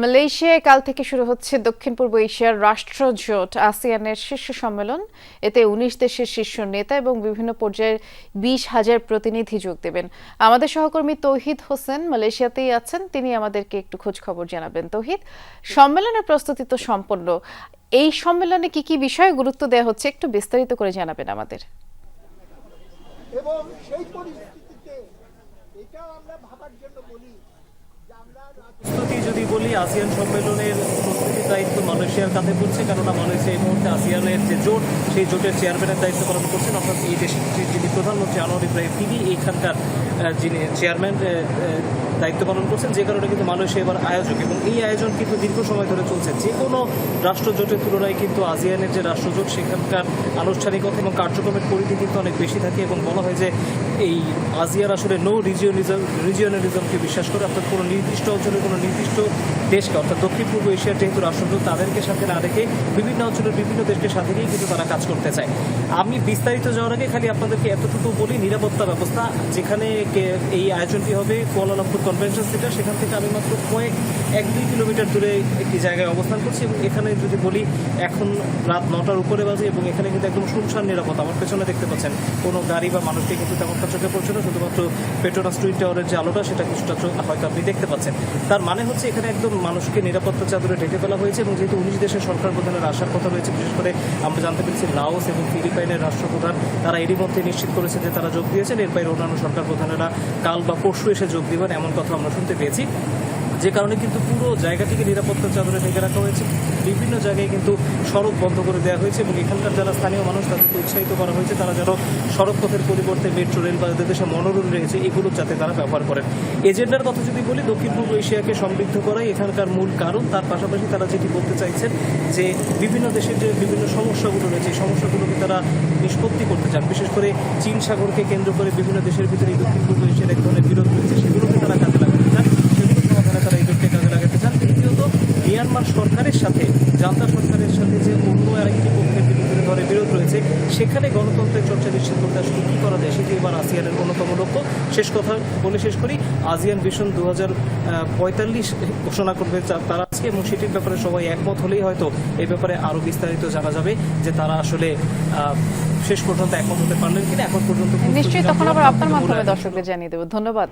মালয়েশিয়ায় কাল থেকে শুরু হচ্ছে দক্ষিণ পূর্ব এশিয়ার রাষ্ট্রজোট। আসিয়ানের শীর্ষ সম্মেলন, এতে উনিশ দেশের শীর্ষ নেতা এবং বিভিন্ন পর্যায়ের বিশ হাজার প্রতিনিধি যোগ দেবেন। আমাদের সহকর্মী তৌহিদ হোসেন মালয়েশিয়াতেই আছেন, তিনি আমাদেরকে একটু খোঁজ খবর জানাবেন। তৌহিদ, সম্মেলনের প্রস্তুতি তো সম্পন্ন। এই সম্মেলনে কি কি বিষয়ে গুরুত্ব দেওয়া হচ্ছে একটু বিস্তারিত করে জানাবেন আমাদের। এবং সেই পরিস্থিতিতে এটাও আমরা ভাবার জন্য বলি যে আমরা রাজনীতি প্রস্তুতি যদি বলি আসিয়ান সম্মেলনের প্রস্তুতির দায়িত্ব মালয়েশিয়ার কাঁধে পড়ছে কেননা মালয়েশিয়া এই মুহূর্তে আসিয়ানের যে জোট সেই জোটের চেয়ারম্যানের দায়িত্ব পালন করছেন। অর্থাৎ এই দেশের যে- যিনি প্রধানমন্ত্রী আনোয়ার ইব্রাহিম তিনি এইখানকার আহ, যিনি চেয়ারম্যান দায়িত্ব পালন করছেন, যে কারণে কিন্তু মালয়েশিয়া এবার আয়োজক এবং এই আয়োজন কিন্তু দীর্ঘ সময় ধরে চলছে। যে কোনো রাষ্ট্রজোটের তুলনায় কিন্তু আসিয়ানের যে রাষ্ট্রজোট, সেখানকার আনুষ্ঠানিকতা এবং কার্যক্রমের পরিধি কিন্তু অনেক বেশি থাকে এবং বলা হয় যে এই আসিয়ার আসলে নো রিজিওনিজম রিজিওনালিজমকে বিশ্বাস করে, অর্থাৎ কোনো নির্দিষ্ট অঞ্চলে কোনো নির্দিষ্ট দেশকে, অর্থাৎ দক্ষিণ পূর্ব এশিয়ার যেহেতু রাষ্ট্রদূত, তাদেরকে সাথে না রেখে বিভিন্ন অঞ্চলের বিভিন্ন দেশকে সাথে নিয়ে কিন্তু তারা কাজ করতে চায়। আমি বিস্তারিত যাওয়ার আগে খালি আপনাদেরকে এতটুকু বলি, নিরাপত্তা ব্যবস্থা, যেখানে কে- এই আয়োজনটি হবে কুয়ালালামপুর কনভেনশন সেন্টার। সেখান থেকে আমি মাত্র কয়েক, এক দুই কিলোমিটার দূরে একটি জায়গায় অবস্থান করছি এবং এখানে যদি বলি, এখন রাত নটার উপরে বাজে এবং এখানে কিন্তু একদম শুনশান নিরাপত্তা আমার পেছনে দেখতে পাচ্ছেন, কোনো গাড়ি বা মানুষকে কিন্তু তেমনটা চোখে পড়ছে না, শুধুমাত্র পেট্রোনাস টুইন টাওয়ারের যে আলোটা, সেটা কিছুটা হয়তো আপনি দেখতে পাচ্ছেন। তার মানে হচ্ছে এখানে একদম মানুষকে নিরাপত্তা চাদরে ঢেকে ফেলা হয়েছে এবং যেহেতু উনিশ দেশের সরকার প্রধানের আসার কথা রয়েছে, বিশেষ করে আমরা জানতে পেরেছি লাওস এবং ফিলিপাইনের রাষ্ট্রপ্রধান, তারা এরই মধ্যে নিশ্চিত করেছে যে তারা যোগ দিয়েছেন। এর বাইরে অন্যান্য সরকার প্রধানেরা কাল বা পরশু এসে যোগ দেবেন এমন কথা আমরা শুনতে পেয়েছি। যে কারণে কিন্তু পুরো জায়গাটিকে নিরাপত্তা চাদরে ঢেকে রাখা হয়েছে। বিভিন্ন জায়গায় কিন্তু সড়ক বন্ধ করে দেওয়া হয়েছে এবং এখানকার যারা স্থানীয় মানুষ তাদেরকে উৎসাহিত করা হয়েছে, তারা যেন সড়ক পথের পরিবর্তে মেট্রো রেল বা এদের দেশে মনোরল রয়েছে, এগুলো যাতে তারা ব্যবহার করেন। এজেন্ডার কথা যদি বলি, দক্ষিণ পূর্ব এশিয়াকে সমৃদ্ধ করাই এখানকার মূল কারণ। তার পাশাপাশি তারা যেটি বলতে চাইছেন যে বিভিন্ন দেশের যে বিভিন্ন সমস্যাগুলো রয়েছে, এই সমস্যাগুলোকে তারা নিষ্পত্তি করতে চান। বিশেষ করে চীন সাগরকে কেন্দ্র করে বিভিন্ন দেশের ভিতরে দক্ষিণ পূর্ব এশিয়ার এক ধরনের বিরোধ রয়েছে সেগুলোকে তারা কাজে লাগাতে চান সেগুলো সমাধানে তারা এই জোটকে কাজে লাগাতে চান তৃতীয়ত মিয়ানমার সরকারের সাথে জান্তা সরকারের সাথে যে অন্য আরেকটি পক্ষের বিরুদ্ধে ধরে বিরোধ রয়েছে সেখানে গণতন্ত্রের চর্চা নিশ্চিত করতে আসলে কী করা যায় সেটি এবার আসিয়ানের অন্যতম লক্ষ্য। শেষ কথা বলে শেষ করি আসিয়ান ভিশন দু হাজার পঁয়তাল্লিশ ঘোষণা করবে তারা আজকে এবং সেটির ব্যাপারে সবাই একমত হলেই হয়তো এই ব্যাপারে আরও বিস্তারিত জানা যাবে যে তারা আসলে আহ, শেষ পর্যন্ত একমত হতে পারলেন কিনা এখন পর্যন্ত নিশ্চয়ই তখন আবার আপনার মাধ্যমে দর্শকদের জানিয়ে দেবো। ধন্যবাদ।